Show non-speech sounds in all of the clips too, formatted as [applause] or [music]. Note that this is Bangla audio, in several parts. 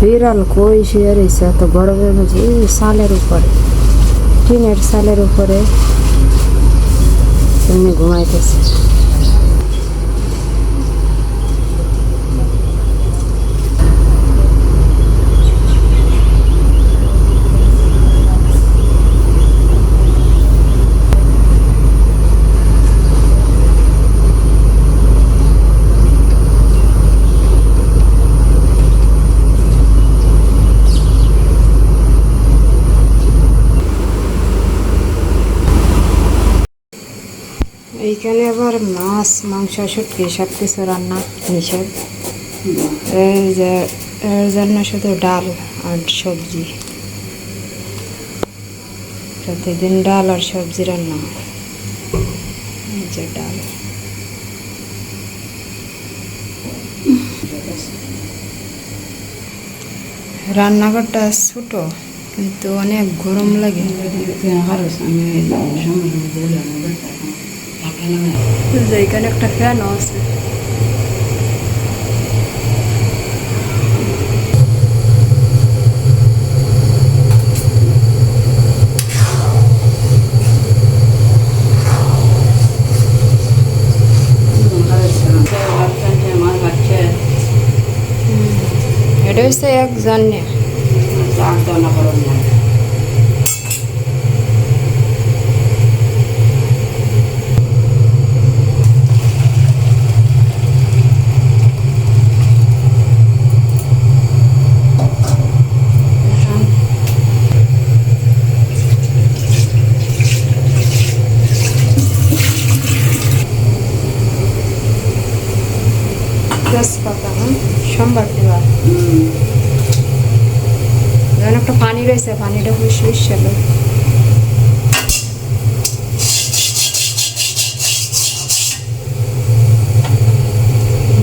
বিড়াল কই শুয়ে রয়েছে এত গরমের মাঝে এই সালের উপরে, টিনের সালের উপরে। এমনি ঘুমাইতেছে। এইখানে আবার মাছ মাংস শুটকি সব কিছু রান্না নিষেধ এই যে এর জন্য শুধু ডাল আর সবজি প্রতিদিন ডাল আর সবজি রান্না হয় এই ডাল রান্নাঘরটা ছোট কিন্তু অনেক গরম লাগে এখানে একটা ফ্যানও আছে। এটা হচ্ছে এক জানে তেজপাতা হ্যাঁ সোমবার দেওয়া যেমন একটা পানি রয়েছে পানিটা হুইস হুইস ছিল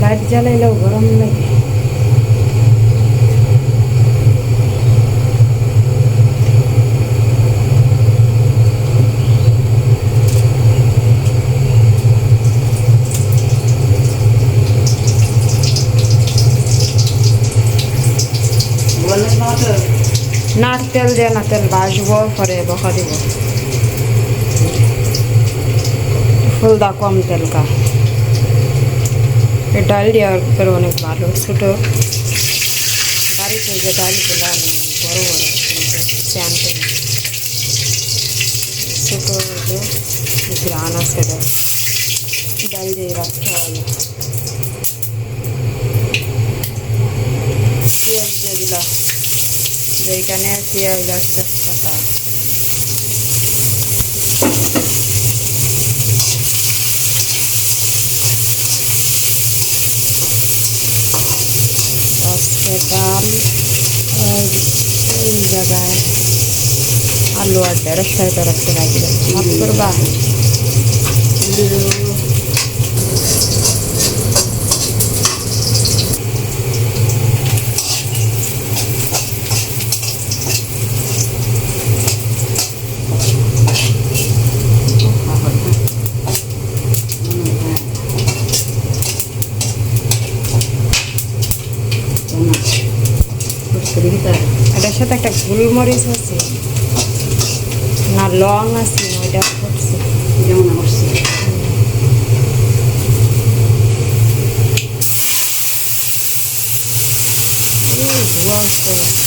লাইট জ্বালাইলেও গরম লাগে না তেল দিয়ে না তেল ভাজবো পরে বকা দিব ফুলদা কম তেল কা এই ডাল দেওয়ার পরে অনেক ভালো ছোটো বাড়িতে যে ডালগুলো বড় বড় আনতে ছোটো গ্রান আছে। ডাল দিয়ে রাখতে হবে পেঁয়াজ দিয়ে দিলাম এইখানে পেঁয়াজ আজকে ডাল এই জায়গায় আলু আর ঢেঁড়স তরকারি রাখতে লাগবে করবা? এটার সাথে একটা গোলমরিচ আছে না লং আছে ওইটা করছে এই ধোঁয়া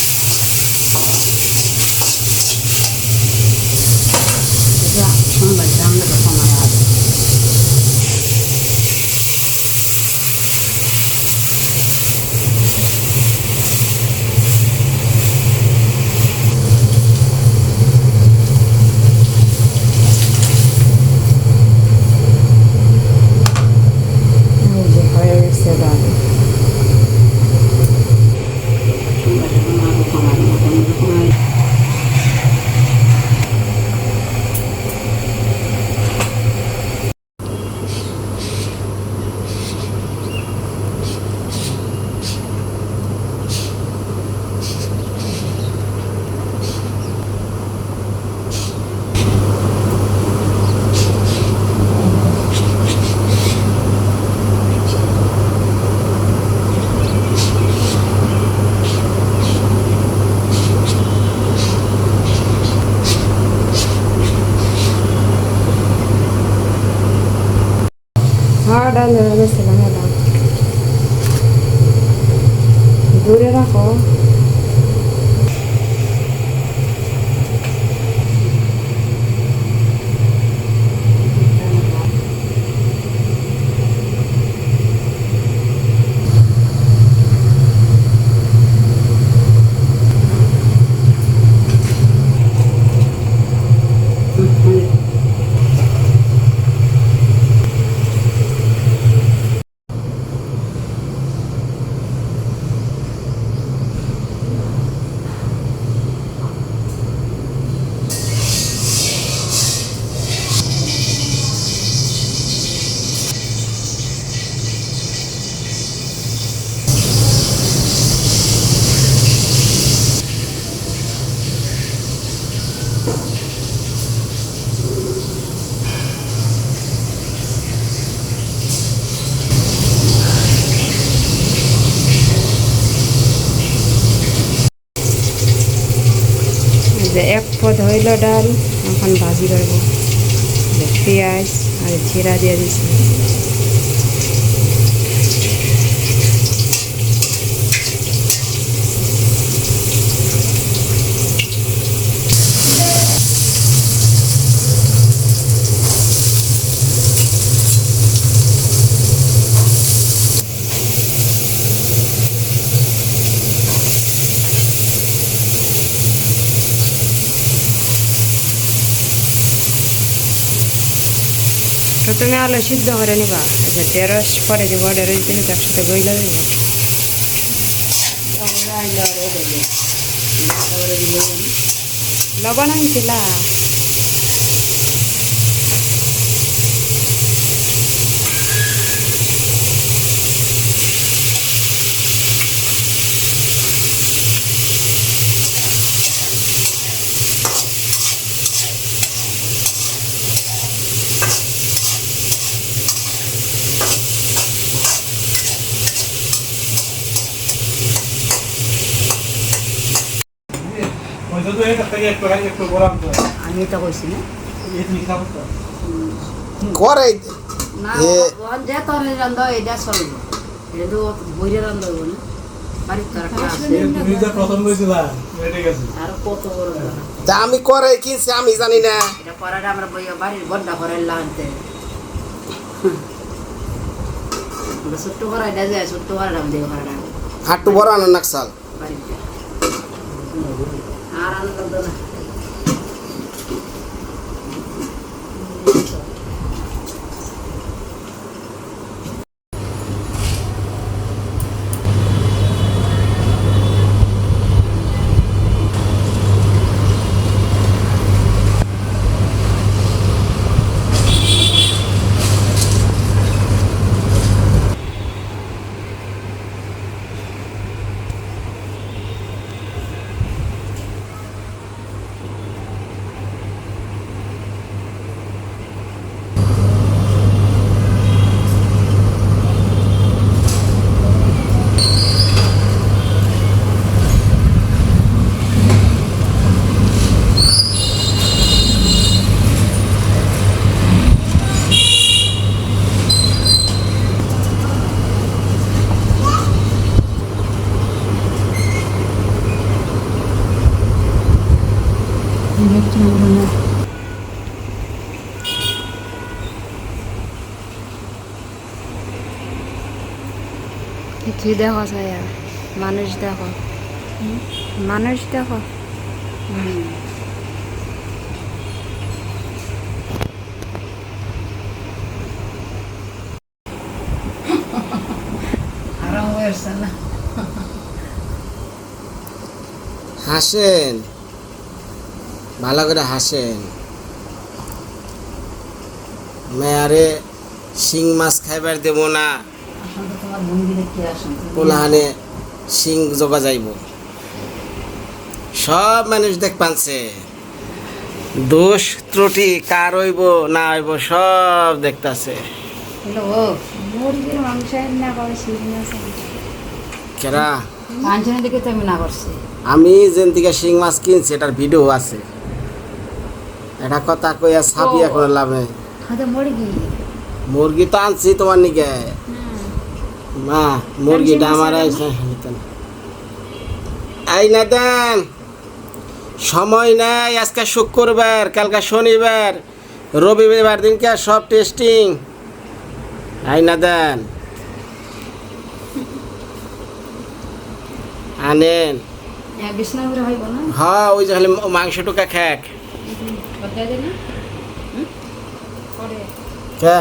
হ্যাঁ ডাল হয়ে গেছিলাম দূরে রাখো। হইল ডাল এখন ভাজি করব পেঁয়াজ আর জিরা দিয়ে দিছি প্রথমে আলু সিদ্ধ করে নিবা। যে ঢেঁড়স, পরে দিব ঢেঁড়স দিলে তো একসাথে গইলা দিব। লবণ আনছিলা। আমি এটা কইছি না। করে না যে তোর রান্ধ এটা চলব এটা তো বইরে রান্ধ হইব না। আমি করে কিনছি আমি জানি না। হাট্টু বড় আনো নাকসাল বাড়িতে কি দেখো ছায়া? মানুষ দেখো। মানুষ দেখো? হাসেন। ভালো করে হাসেন। মেয়ারে শিং মাছ খাইবার দেব না। পোলাহানে শিং জবা যাইব। সব মানুষ দেখ পানছে। দোষ ত্রুটি কার হইব না হইব সব দেখতাছে। করে আমি যেন থেকে শিং মাছ কিনছি এটার ভিডিও আছে। এটা কথা কইয়া ছাপিয়া করে লাভ নেই। মুরগি। মুরগি তো আনছি তোমার নিকে। মা মুরগিটা আমার আই না? দেন সময় নাই আজকে শুক্রবার কালকে শনিবার রবিবার দিনকে সব টেস্টিং আই না দেন আনেন। এক বিছনা করে হইব না? হ ওই যে খালি মাংস টুকা খেক। কে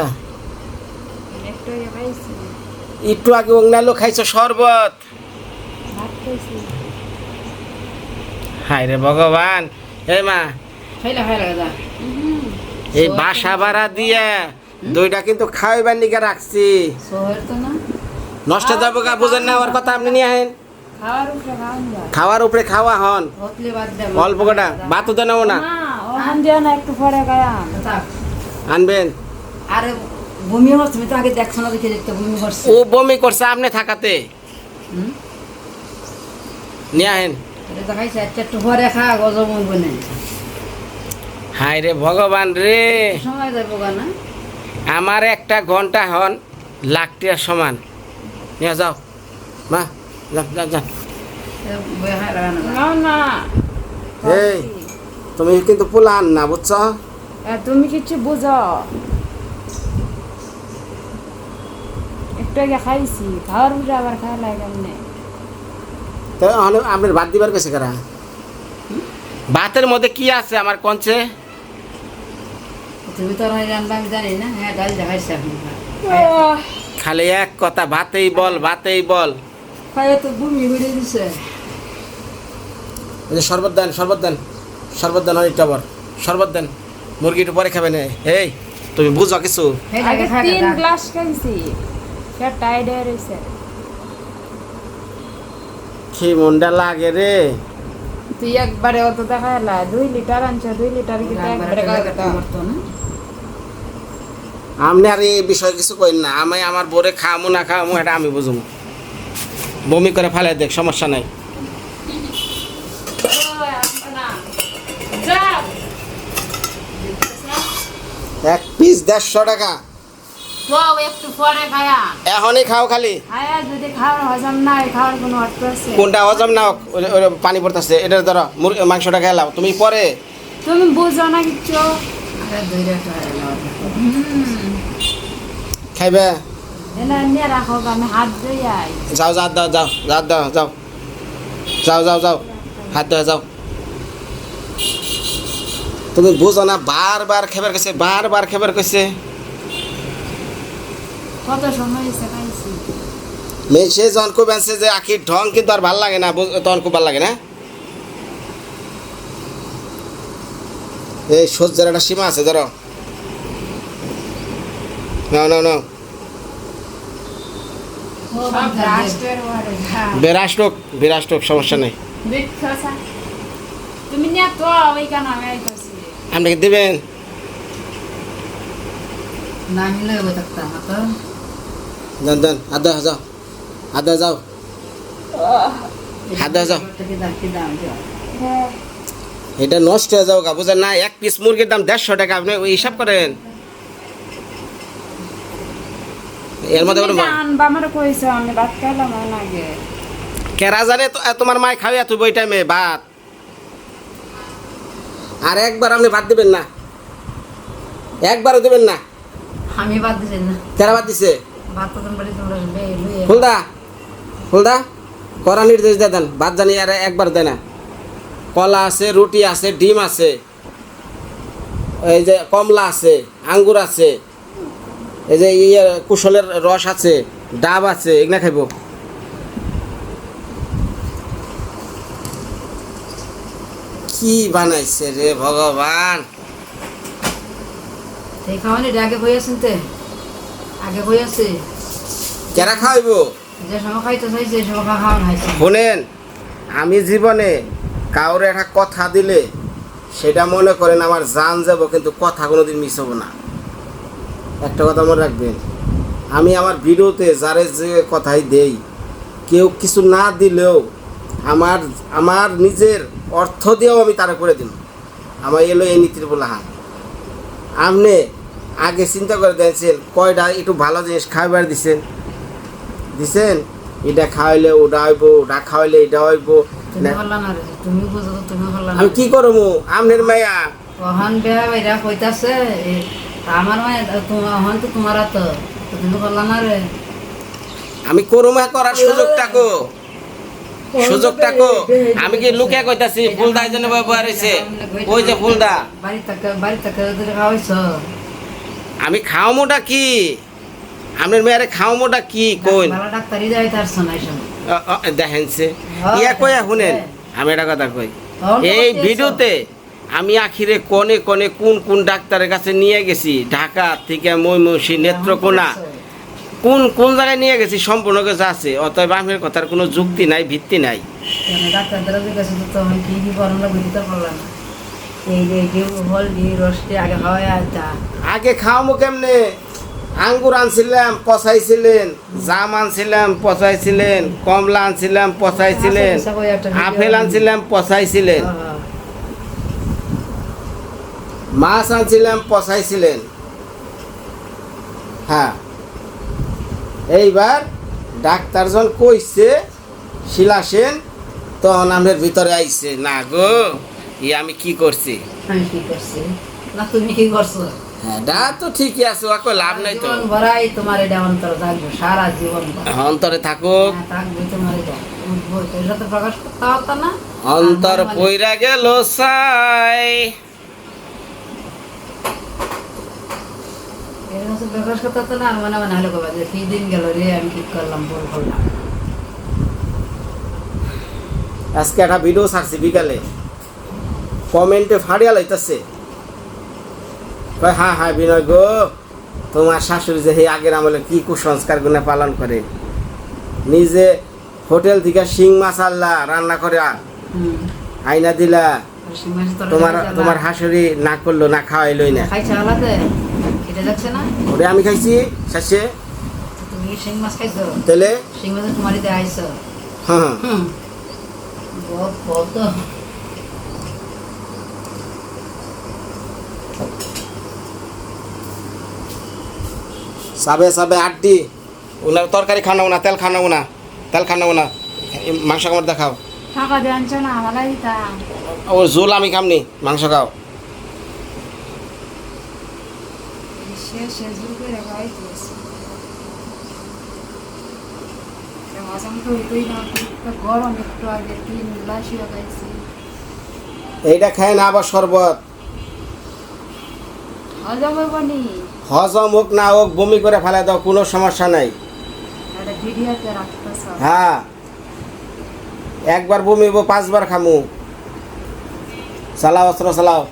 একটু আগে অগ্নালো খাইছো শরবত। হায় রে ভগবান। হে মা। খাইলা খাইলা যা এই বাসা ভাড়া দিয়া দইটা কিন্তু খাইবার নিকে রাখছি। নষ্ট যাব গা বুঝেন না ওর কথা আপনি নিয়ে আহেন। খাওয়ার উপরে খাওয়া হন। হতলে বাদ দে অল্প কটা বাতও তো নেব না। আনবেন। আরে বমি হচ্ছে তুমি তো আগে দেখছ না দেখে দেখতে বমি করছে। ও বমি করছে আপনি থাকাতে? নিয়ে আহেন। এটা দেখাইছে একটা একটু পরে গজব বনে হায় রে ভগবান রে। সময় যাব না? আমার একটা ঘণ্টা হন লাখটিয়ার সমান। নিয়ে যাও। মা যান যান যান বয়ে খাই লাগা না। এই তুমি কিন্তু পুলান না বুঝছ? তুমি কিছু বুঝো। একটু আগে খাইছি খাওয়ার উপরে আবার খাওয়া আপনার ভাত দিবার কেছে কারা? ভাতের মধ্যে কি আছে আমার কঞ্চে তুমি তো রান্না জানি না হ্যাঁ ডাল দেখাইছে এখন খালি এক কথা ভাতেই বল ভাতেই বল। তো বমি করে দিছে ওই যে শরবত দেন শরবত দেন শরবত দেন অনেকটা বর শরবত দেন মুরগিটা পরে খাবে না। এই তুমি বুঝো কিছু? আগে তিন গ্লাস খাইছি। সে টাইড হয়ে রয়েছে। কি মনটা লাগে রে? তুই একবারে অত দেখা দুই লিটার আনছ দুই লিটার কিন্তু একবারে আপনি আর এই বিষয়ে কিছু কইন না আমি আমার বোরে খামু না খামু এটা আমি বুঝব বমি করে ফেলে দেখ সমস্যা নাই। এক পিস দেড়শো টাকা। এখনই খাও খালি। কোনটা হজম না পানি পড়তেছে এটা ধরো মাংসটা খেলাও তুমি পরে তুমি বুঝো না কিচ্ছু। খাইবে? এনে নিয়ে রাখো গো, আমি হাত ধুই আই। যাও যাও দাও যাও যাও দাও যাও। যাও যাও যাও। হাত ধোয়া যাও। তুমি বুঝো না বারবার খেবার কইছে বারবার খেবার কইছে কত সময় হয়েছে খাইছি মেয়ে সে যখন খুব যে আখির ঢং কিন্তু আর ভালো লাগে না তখন খুব ভালো লাগে না? এই সহ্যের একটা সীমা আছে ধরো। নাও নাও নাও। ওয়ারে যা। বিরাষ্টক বিরাষ্টক সমস্যা নেই। আপনাকে দিবেন? না মিলে থাকতাম তো। দেন হাত দেওয়া যাও দেওয়া যাও দেওয়া যাও এটা নষ্ট হয়ে যাও গা বুঝেন না এক পিস মুরগির দাম দেড়শো টাকা আপনি ওই হিসাব করেন এর মধ্যে কোনো মা- আনবা আমার কইছো আমি ভাত খাইলাম অনেক আগে কেরা জানে তো তোমার মায় খাওয়া তুই ওই টাইমে ভাত আর একবার আপনি ভাত দিবেন না একবারও দিবেন না আমি বাদ দিছি না কেরা ভাত দিছে ফুলদা ফুলদা করা নির্দেশ দেন, ভাত জানি আর একবার দেয় না। কলা আছে, রুটি আছে, ডিম আছে, এই যে কমলা আছে, আঙ্গুর আছে, এই যে ইয়ে কুশলের রস আছে, ডাব আছে, এগুলা খাইব। কি বানাইছে রে ভগবান? আগে বই আছে। কেরা খাইব যে সময় খাইতে চাইছে সময় খাওয়ান শোনেন আমি জীবনে কাউরে একটা কথা দিলে সেটা মনে করেন আমার জান যাব কিন্তু কথা কোনোদিন মিস হব না। একটা কথা মনে রাখবেন আমি আমার ভিডিওতে যারে যে কথাই দেই কেউ কিছু না দিলেও আমার আমার নিজের অর্থ দিয়েও আমি তারা করে দিব আমার এলো এই নীতির বলা হাত আপনি আগে চিন্তা করে দিয়েছেন কয়টা একটু ভালো জিনিস খাইবার দিছেন? দিছেন? এটা খাওয়াইলে ওটা হইব ওটা খাওয়াইলে এটা হইব। আমি কি করব আমনের মায়া। অহন বেয়া বাইরা কইতাছে আমার মায় তোমার তো তোমার তো তুমি হল্লা না রে। আমি করুমা করার সুযোগটা কো? সুযোগটা কো? আমি কি লুকে কইতাছি ফুলদা ব্যবহার ওই যে ফুলদা। বাড়ি থেকে বাড়ি থেকে খাওয়াইছ? আমি খাওয়ামোটা কি? আপনার মেয়ারে খাওয়ামোটা কি? অ, অ, দেখেনছে ইয়া কইয়া শুনেন? আমি একটা কথা কই। এই ভিডিওতে আমি আখিরে কোনে কোনে কোন কোন ডাক্তারের কাছে নিয়ে গেছি? ঢাকা থেকে ময়মনসি নেত্রকোনা। কোন কোন জায়গায় নিয়ে গেছি সম্পূর্ণ কিছু আছে। অতএব আমের কথার কোনো যুক্তি নাই ভিত্তি নাই। ডাক্তারদের কাছে তো কি কি করো না বুঝতে পারলাম না এই যে এই হলদি রসটি আগে আচ্ছা আগে খাওয়ামো কেমনে? আঙ্গুর আনছিলাম পচাইছিলেন জাম আনছিলাম পচাইছিলেন কমলা আনছিলাম পচাইছিলেন আপেল আনছিলাম পচাইছিলেন। মাছ আনছিলাম পচাইছিলেন। হ্যাঁ। এইবার ডাক্তারজন কইছে শিলা সেন তখন আমের ভিতরে আইছে। না গো। ই আমি কি করছি? আমি কি করছি? না তুমি কি করছ? হ্যাঁ তো ঠিকই আছে ওকে লাভ নাই তো। ভরাই তোমার এটা অন্তর থাকবে সারা জীবন অন্তরে থাকুক হ্যাঁ, থাকবে তোমার এটা। উঠবো এটা তো প্রকাশ করতে হতো না? অন্তর মানে- পইরা গেল সাই। প্রকাশ করতে হতো না? মনে মনে হলো কবে যে কি দিন গেল রে আমি কি করলাম আজকে একটা ভিডিও ছাড়ছি বিকালে। কমেন্টে ফাড়িয়া লাইতেছে। কয় হ্যাঁ হ্যাঁ বিনয় গো তোমার শাশুড়ি যে এই আগের আমলে কি কুসংস্কার গুণে পালন করে। নিজে হোটেল থেকে শিং মাছ আল্লাহ রান্না করে আইনা দিলা তোমার তোমার হাসুরি না করল না খাওয়াইলই না। ওরে আমি খাইছি শেষে দিতে হ্যাঁ হ্যাঁ হুম গপ গপ তো সাবে সাবে আটটি ওনার তরকারি খানাবো না তেল খানাবো না তেল খানাবো না। মাংস কামড় দেখাও। ও ঝোল আমি খামনি মাংস খাও। এইটা খায় না আবার শরবত। হজম হইব হজম হোক না হোক বমি করে ফেলে দাও কোনো সমস্যা নাই। হ্যাঁ। একবার বমি হইব পাঁচবার খামু। চালাও অস্ত্র চালাও।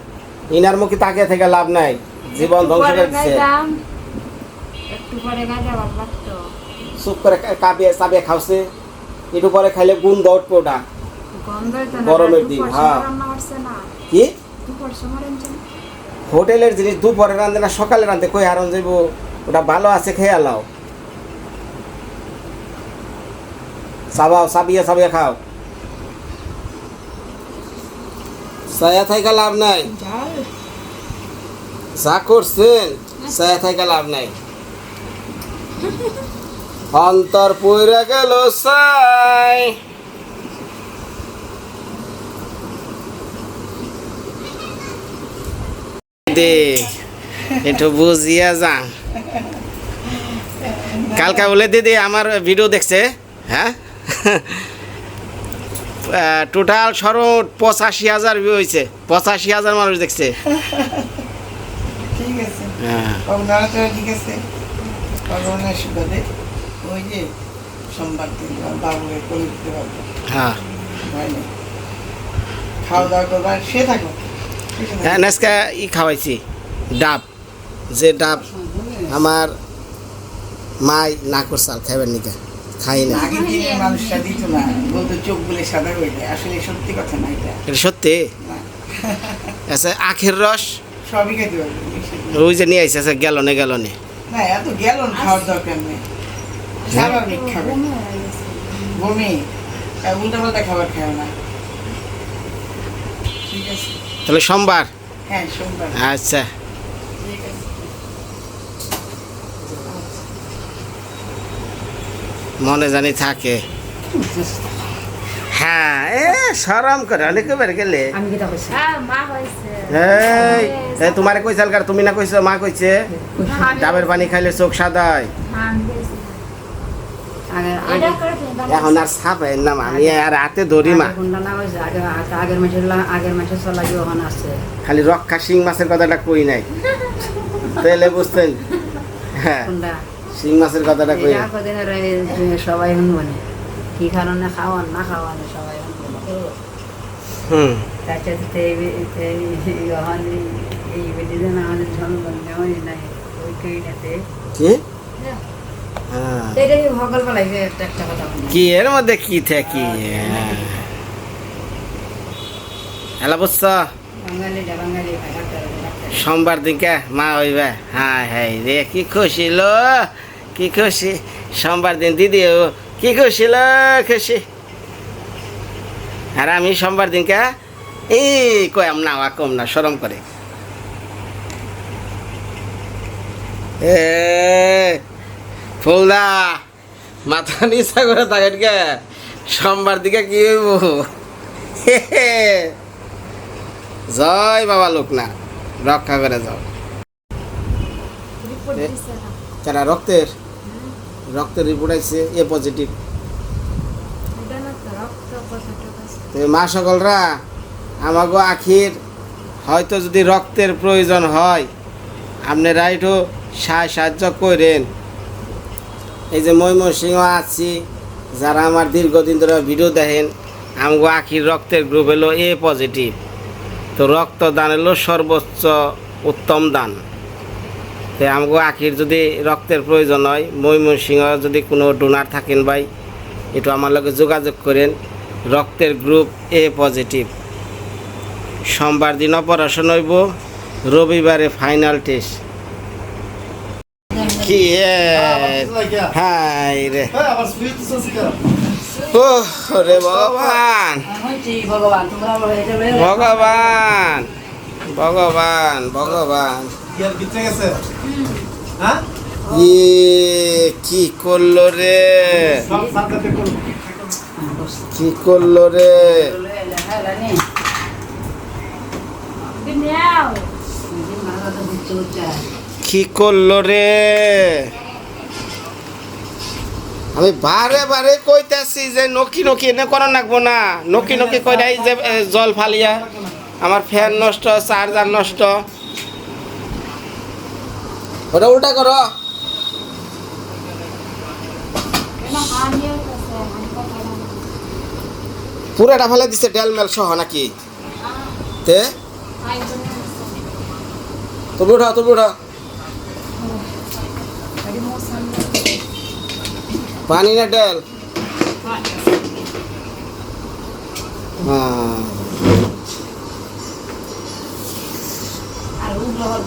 ইনার মুখে তাকিয়ে থেকে লাভ নাই। জীবন ধ্বংস করে দিচ্ছে একটু পরে গাজা ভালো লাগতো। চুপ করে কাবিয়ে চাবিয়ে খাওছে। একটু পরে খাইলে গুণ দৌড় হইতো গরমের দিন, হ্যাঁ। করছে কি দুপুর সময় রাঁধছে না হোটেলের জিনিস দুপুরে রান্ধে না সকালে রান্ধে কই হারন যাইব? ওটা ভালো আছে খেয়ে আলাও। চাবাও চাবিয়ে চাবিয়ে খাও। সায়া থাইকা লাভ নাই। যা করছেন সায়া থাইকা লাভ নাই। [laughs] অন্তর পইরা গেল সাই দে। একটু বুঝিয়া যান। কালকা বলে দিদি আমার ভিডিও দেখছে হ্যাঁ? টোটাল সরট পঁচাশি হাজার ভিউ হয়েছে পঁচাশি হাজার মানুষ দেখছে। ঠিক আছে। হ্যাঁ। ঠিক আছে। ওই যে সোমবার দিন বাবুকে করে দিতে পারব হ্যাঁ। খাওয়া দাওয়া করবার সে থাকো। হ্যাঁ নেসকা ই খাওয়াইছি। ডাব। যে ডাব আমার মাই না করছাল খাইবেন নিকে। খাই না। আগের মানুষটা দিত না বলতো চোখ বলে সাদা হয়ে যায়। আসলে সত্যি কথা না এটা। এটা সত্যি? আচ্ছা আখের রস? সবই খেতে পারবে। ওই যে নিয়ে আইসে আচ্ছা গ্যালনে গ্যালনে। না এত গেল খাওয়ার দরকার নেই। স্বাভাবিক খাবে। বমি হয়ে উল্টা পাল্টা খাবার খাও না। ঠিক আছে। তাহলে সোমবার? হ্যাঁ সোমবার। আচ্ছা। মনে জানি থাকে। হ্যাঁ এ সরম করে অনেক গেলে। আমি কিটা কইছি? এই এই তোমারে কইছাল কার তুমি না কইছো মা কইছে? ডাবের পানি খাইলে চোখ সাদায় আগে এখন আর সাপের নাম আমি আর হাতে ধরি মা। আগের মাসের আগের মাসের চলা গিয়ে ওখানে আছে। খালি রক্ষা শিং মাছের কথাটা কই নাই? তাহলে বুঝতেন হ্যাঁ। শিং মাছের কথাটা কই সবাই শুনবনে কি কারণে খাওয়ান না খাওয়ান সবাই হুম। তাছাড়া এই বেদিনে না আমাদের নেওয়াই নাই ওই কই নাতে কি? কি বলি? কি এর মধ্যে কি থাকি? হ্যালো বুঝছ সোমবার দিনকে মা হইবে। হ্যাঁ হ্যাঁ রে কি খুশি লো? কি খুশি? সোমবার দিন দিদি ও কি খুশি লো? খুশি। আর আমি সোমবার দিনকে এই কয়াম না ওয়া কম না সরম করে। এ ফুলদা মাথা নিচা করে থাকেন কে? সোমবার দিকে কি হইব? জয় বাবা লোকনাথ রক্ষা করে যাও। যারা রক্তের রক্তের রিপোর্ট আছে এ পজিটিভ তো মা সকলরা আমাগো আখির হয়তো যদি রক্তের প্রয়োজন হয় আপনি সাহায্য সাহায্য করেন। এই যে ময়মনসিংহ আছি, যারা আমার দীর্ঘদিন ধরে ভিডিও দেখেন, আমগো আখির রক্তের গ্রুপ হলো এ পজিটিভ। তো রক্তদান হলো সর্বোচ্চ উত্তম দান। তো আমগো আখির যদি রক্তের প্রয়োজন হয়, ময়মনসিংহ যদি কোনো ডোনার থাকেন ভাই, একটু আমার লগে যোগাযোগ করেন। রক্তের গ্রুপ এ পজিটিভ। সোমবার দিন অপারেশন হইব, রবিবারে ফাইনাল টেস্ট কি? হাই রে। ও রে ভগবান। ভগবান ভগবান ভগবান। ইয়ে কি করল রে? কি করল রে? লয়ে কি করল রে? আমি বারে বারে কইতাছি যে নকি নকি, এনে করা নাকবো না। নকি নকি কইরাই যে জল ফালিয়া। আমার ফ্যান নষ্ট, চার্জার নষ্ট। ওটা উল্টা করো। পুরাটা ফেলে দিছে ডেলমেল সহ নাকি? তে? তুমি উঠা তুমি উঠা। পানি না ডেল হ্যাঁ।